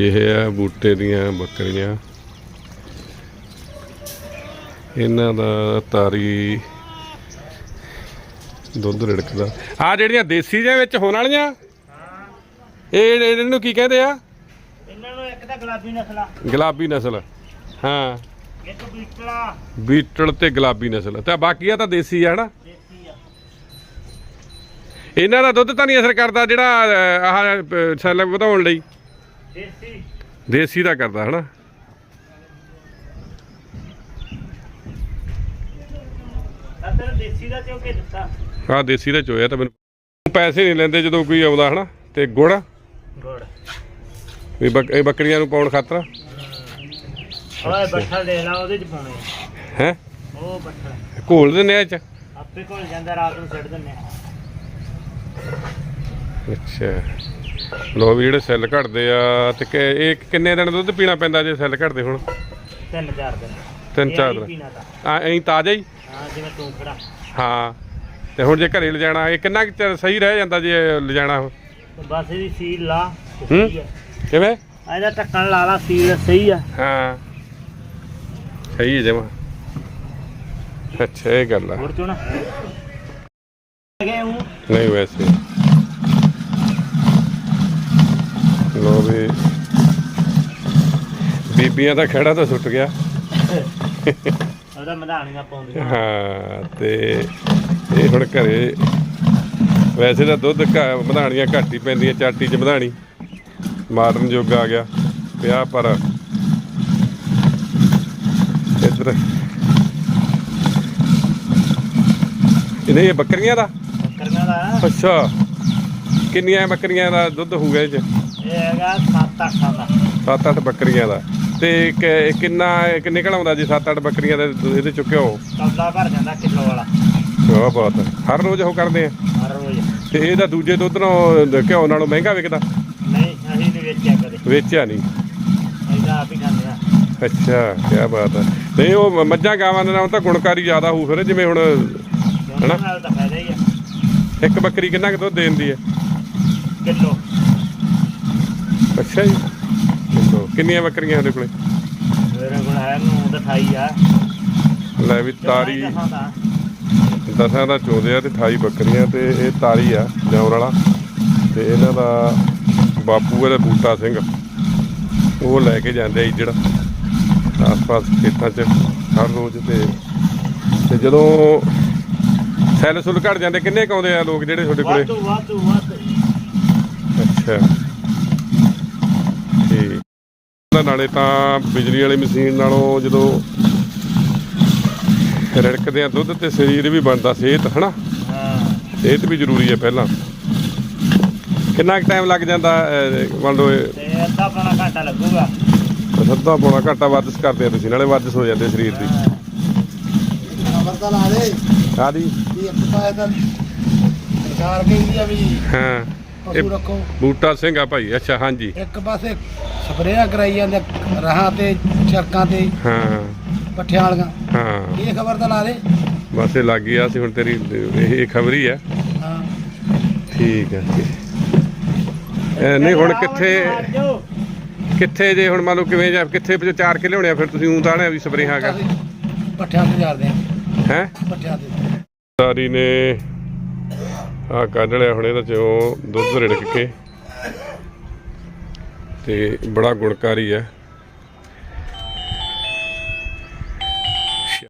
ਇਹ ਹੈ ਬੂਟੇ ਦੀਆਂ ਬੱਕਰੀਆਂ। ਇਹਨਾਂ ਦਾ ਤਾਰੀ ਦੁੱਧ ਰਿੜਕਦਾ। ਆ ਜਿਹੜੀਆਂ ਦੇਸੀ ਦੇ ਵਿੱਚ ਹੋਣ ਵਾਲੀਆਂ ਇਹ ਇਹਨਾਂ ਨੂੰ ਕੀ ਕਹਿੰਦੇ ਆ? ਇਹਨਾਂ ਨੂੰ ਇੱਕ ਤਾਂ ਗੁਲਾਬੀ ਨਸਲਾ ਗੁਲਾਬੀ ਨਸਲ ਹਾਂ। ਇੱਕ ਬੀਟਲਾ ਬੀਟਲ ਤੇ ਗੁਲਾਬੀ ਨਸਲ। ਤੇ ਬਾਕੀ ਆ ਤਾਂ ਦੇਸੀ ਆ ਹਨਾ? ਦੇਸੀ ਆ। ਇਹਨਾਂ ਦਾ ਦੁੱਧ ਤਾਂ ਨਹੀਂ ਅਸਰ ਕਰਦਾ ਜਿਹੜਾ ਆਹ ਸੈੱਲ ਵਧਾਉਣ ਲਈ। ਦੇਸੀ ਦੇਸੀ ਦਾ ਕਰਦਾ ਹਨਾ? ਆ ਤੇਰਾ ਦੇਸੀ ਦਾ ਚੋ ਕੇ ਦਿੱਤਾ ਆਹ ਦੇਸੀ ਦਾ ਚੋਇਆ ਤਾਂ ਮੈਨੂੰ ਪੈਸੇ ਨਹੀਂ ਲੈਂਦੇ ਜਦੋਂ ਕੋਈ ਆਉਂਦਾ ਹਨਾ? ਤੇ ਗੁੜ? ਗੁੜ। ਵੀ ਇਹ ਬੱਕਰੀਆਂ ਨੂੰ ਪਾਉਣ ਖਾਤਰ? ਓਏ ਬੱਠਲ ਦੇ ਲਾ ਉਹਦੇ ਚ ਪਾਉਣੇ ਆ। ਹੈ? ਉਹ ਬੱਠਲ ਘੋਲ ਦਿੰਦੇ ਆ ਚ? ਆਪੇ ਕੋਲ ਜਾਂਦਾ ਰਾਤ ਨੂੰ ਛੱਡ ਦਿੰਨੇ ਆ। ਅੱਛਾ। ਲੋ ਵੀ ਜਿਹੜੇ ਸੈੱਲ ਘਟਦੇ ਆ ਤੇ ਕਿ- ਇਹ ਕਿੰਨੇ ਦਿਨ ਦੁੱਧ ਪੀਣਾ ਪੈਂਦਾ ਜੇ ਸੈੱਲ ਘਟਦੇ ਹੁਣ? ਤਿੰਨ ਚਾਰ ਦਿਨ। ਤਿੰਨ ਚਾਰ ਦਿਨ। ਪੀਣਾ ਤਾਂ। ਆ ਐਂ ਤਾਜ਼ਾ ਹੀ? ਹਾਂ ਜਿਵੇਂ ਤੂੰ ਖੜਾ। ਹਾਂ ਤੇ ਹੁਣ ਜੇ ਘਰੇ ਲਿਜਾਣਾ ਇਹ ਕਿੰਨਾ ਕੁ ਚਿਰ ਸਹੀ ਰਹਿ ਜਾਂਦਾ ਜੇ ਲਿਜਾਣਾ ਉਹ? ਬਸ ਇਹਦੀ ਸੀਲ ਲਾ ਤੇ ਹੂੰ? ਸਹੀ ਆ। ਕਿਵੇਂ? ਇਹਦਾ ਢੱਕਣ ਲਾ ਲਾ ਸੀਲ ਸਹੀ ਆ। ਹਾਂ। ਸਹੀ ਹੈ ਜਮਾ। ਅੱਛਾ ਇਹ ਗੱਲ ਆ। ਹੋਰ ਚੋਣਾ ਗਏ ਹੂੰ ਨਹੀਂ ਵੈਸੇ। ਵੀ ਬੀਬੀਆਂ ਦਾ ਖੜਾ ਤਾਂ ਸੁੱਟ ਗਿਆ। ਉਹਦਾ ਮਧਾਣੀਆਂ ਹਾਂ ਤੇ ਇਹ ਹੁਣ ਘਰੇ ਵੈਸੇ ਤਾਂ ਦੁੱਧ ਵਧਾਣੀਆਂ ਘੱਟ ਹੀ ਪੈਂਦੀਆਂ ਚਾਟੀ ਚ ਵਧਾਣੀ ਮਾਰਨ ਜੋਗਾ ਆ ਗਿਆ ਪਿਆ ਪਰ ਇੱਧਰ। ਇਹਨੇ ਇਹ ਬੱਕਰੀਆਂ ਦਾ? ਬੱਕਰੀਆਂ ਦਾ। ਅੱਛਾ ਕਿੰਨੀਆਂ ਬੱਕਰੀਆਂ ਦਾ ਦੁੱਧ ਹੋਊਗਾ ਇਹ ਚ? ਇਹ ਹੈਗਾ 7-8 ਦਾ। 7-8 ਬੱਕਰੀਆਂ ਦਾ। ਤੇ ਕਿ- ਕਿੰਨਾ ਕਿ ਨਿਕਲ ਆਉਂਦਾ ਜੀ 7-8 ਬੱਕਰੀਆਂ ਦਾ ਦੁੱਧ ਇਹਦੇ ਚੁੱਕਿਓ ਕਬਲਾ ਭਰ ਜਾਂਦਾ ਕਿਲੋ ਵਾਲਾ। ਬਹੁਤ ਬਹੁਤ। ਹਰ ਰੋਜ਼ ਉਹ ਕਰਦੇ ਆ? ਹਰ ਰੋਜ਼। ਤੇ ਇਹਦਾ ਦੂਜੇ ਦੁੱਧ ਨਾਲੋਂ ਘਿਓ ਨਾਲੋਂ ਮਹਿੰਗਾ ਵਿਕਦਾ? ਨਹੀਂ ਅਸੀਂ ਨਹੀਂ ਵੇਚਿਆ ਕਦੇ। ਵੇਚਿਆ ਨਹੀਂ? ਇਹਦਾ ਆਪ ਹੀ ਖਾਂਦੇ ਆ। ਅੱਛਾ ਕੀ ਬਾਤ ਹੈ ਨਹੀਂ ਉਹ ਮੱਝਾਂ ਗਾਵਾਂ ਦੇ ਨਾਲ ਤਾਂ ਗੁਣਕਾਰੀ ਜ਼ਿਆਦਾ ਹੋਊ ਫਿਰ ਜਿਵੇਂ ਹੁਣ ਦੋਨਾਂ ਨਾਲ ਤਾਂ ਫਾਇਦਾ ਹੀ ਆ। ਇੱਕ ਬੱਕਰੀ ਕਿੰਨਾ ਕੁ ਦੁੱਧ ਦਿੰਦੀ ਹੈ? ਕਿਲੋ। ਅੱਛਾ ਜੀ। ਦੇਖੋ, ਕਿੰਨੀਆਂ ਬੱਕਰੀਆਂ ਤੁਹਾਡੇ ਕੋਲੇ? ਮੇਰੇ ਕੋਲ ਹੈ ਨੂੰ ਦਿਖਾਈ ਆ। ਲੈ ਵੀ ਤਾਰੀ ਦਸਾਂ ਦਾ। ਦਸਾਂ ਦਾ ਚੋਦੇ ਆ ਤੇ 28 ਬੱਕਰੀਆਂ ਤੇ ਇਹ ਤਾਰੀ ਆ ਜੌਰ ਵਾਲਾ। ਤੇ ਇਹਨਾਂ ਦਾ ਬਾਪੂ ਇਹਦਾ ਬੂਟਾ ਸਿੰਘ। ਉਹ ਲੈ ਕੇ ਜਾਂਦੇ ਆ ਇੱਜੜ ਆਸ-ਪਾਸ ਖੇਤਾਂ 'ਚ ਹਰ ਰੋਜ਼ ਤੇ। ਤੇ ਜਦੋਂ ਸੈੱਲ ਸੁੱਲ ਘਟ ਜਾਂਦੇ ਕਿੰਨੇ ਕੁ ਆਉਂਦੇ ਆ ਲੋਕ ਜਿਹੜੇ ਤੁਹਾਡੇ ਕੋਲੇ? ਵਾਧੂ ਵਾਧੂ ਵਾਧੂ। ਅੱਛਾ। ਉਹਦਾ ਨਾਲੇ ਤਾਂ ਬਿਜਲੀ ਵਾਲੀ ਮਸ਼ੀਨ ਨਾਲੋਂ ਜਦੋਂ ਰੜਕਦੇ ਆ ਦੁੱਧ ਤੇ ਸਰੀਰ ਵੀ ਬਣਦਾ ਸਿਹਤ ਹਨਾ? ਹਾਂ। ਸਿਹਤ ਵੀ ਜ਼ਰੂਰੀ ਹੈ ਪਹਿਲਾਂ। ਕਿੰਨਾ ਕੁ ਟਾਈਮ ਲੱਗ ਜਾਂਦਾ ਮੰਨ ਲਓ ਇਹ? ਤੇ ਅੱਧਾ ਪੌਣਾ ਘੰਟਾ ਲੱਗੂਗਾ। ਅੱਧਾ ਪੌਣਾ ਘੰਟਾ ਵਰਜਿਸ਼ ਕਰਦੇ ਆ ਤੁਸੀਂ ਨਾਲੇ ਵਰਜਿਸ਼ ਹੋ ਜਾਂਦੇ ਸਰੀਰ ਦੀ। ਹਾਂ। ਖਬਰ ਤਾਂ ਲਾ ਦੇ। ਆਦੀ ਵੀ ਇੱਕ ਪਾਸੇ ਤਾਂ ਸਰਕਾਰ ਕਹਿੰਦੀ ਆ ਵੀ ਹਾਂ। ਪਸ਼ੂ ਇਹ ਰੱਖੋ। ਬੂਟਾ ਸਿੰਘ ਆ ਭਾਈ ਅੱਛਾ ਹਾਂਜੀ। ਇੱਕ ਪਾਸੇ ਸਪਰੇਆਂ ਕਰਾਈ ਜਾਂਦੇ ਰਾਹਾਂ ਤੇ ਛੜਕਾਂ ਤੇ ਹਾਂ। ਪੱਠਿਆਂ ਵਾਲੀਆਂ। ਹਾਂ। ਇਹ ਖਬਰ ਤਾਂ ਲਾ ਦੇ। ਬਸ ਇਹ ਲੱਗ ਗਿਆ ਸੀ ਹੁਣ ਤੇਰੀ ਇਹ ਖਬਰੀ ਹੈ ਹਾਂ। ਠੀਕ ਹੈ ਇਹ ਨਹੀਂ ਹੁਣ ਕਿੱਥੇ। ਕਿੱਥੇ ਜੇ ਹੁਣ ਮੰਨ ਲਓ ਕਿਵੇਂ ਜਾਂ ਕਿੱਥੇ ਵਿੱਚ ਚਾਰ ਕੇ ਲਿਆਉਣੇ ਆ ਫਿਰ ਤੁਸੀਂ ਊਂ ਤਾਣਿਆ ਵੀ ਸਪਰੇਹਾਂ ਹੈਗਾ। ਪੱਠਿਆਂ ਤੇ ਜਾਂਦੇ ਆ। ਹੈ? ਪੱਠਿਆਂ ਤੇ। ਸਾਰੀ ਨੇ ਆ ਕੱਢ ਲਿਆ ਹੁਣ ਇਹਦਾ ਚੋਂ ਦੁੱਧ ਰਿੜਕ ਕੇ। ਤੇ ਬੜਾ ਗੁਣਕਾਰੀ ਹੈ